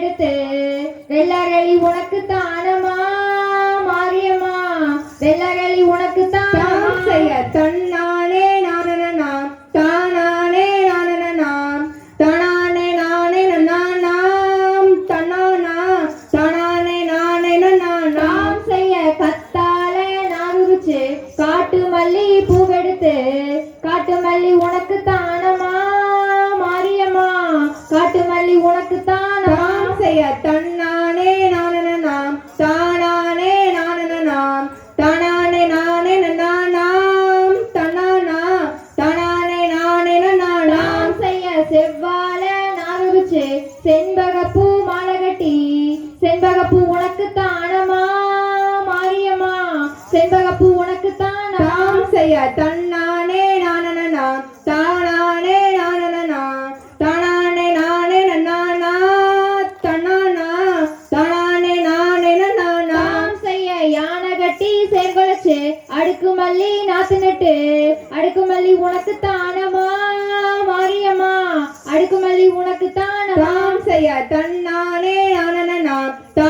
எடுத்து வெள்ளரளி உனக்கு தானமா மாரியம்மா வெள்ளரளி உனக்கு தாம் செய்ய தன்னானே நானனாம் தானானே நானனாம் தானானே நானே நானாம் தன்னானா தானானே நானே நாம். செய்ய கத்தால நாருச்சு காட்டு மல்லி பூவெடுத்து காட்டு மல்லி உனக்கு செண்பகப்பூ மாலை கட்டி செண்பகப்பூ உனக்கு தானமா மாரியம்மா. செண்பகப்பூ உனக்கு தானமா தாம் செய்ய தன்னானே நானனாம் தானானே நானனாம் தானானே நானே நானா தன்னானா. தானானே நானே நாம் செய்ய யானை கட்டி சேர்கொலைச்சு அடுக்கு மல்லி நாத்து நட்டு அடுக்கு மல்லி உனக்கு தாம் தன்னானே அனநாப்தா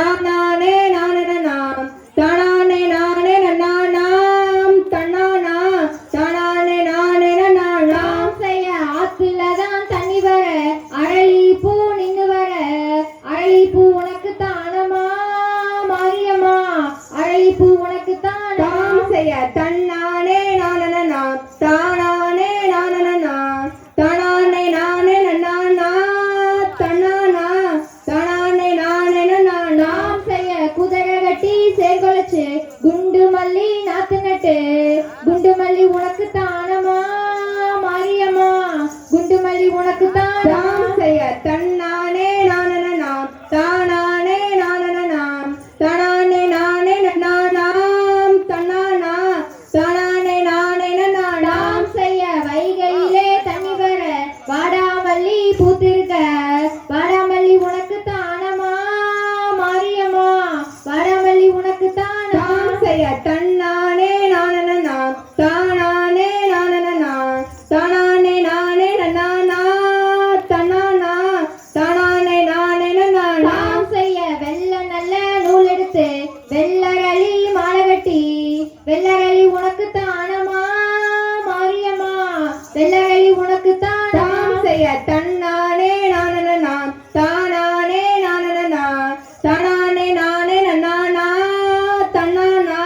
நாத்து குண்டு மல்லி உனக்கு தான் வெள்ளரளி உனக்கு அனமா மாரியம்மா. வெள்ளரளி உனக்கு தானமா தாம் செய்ய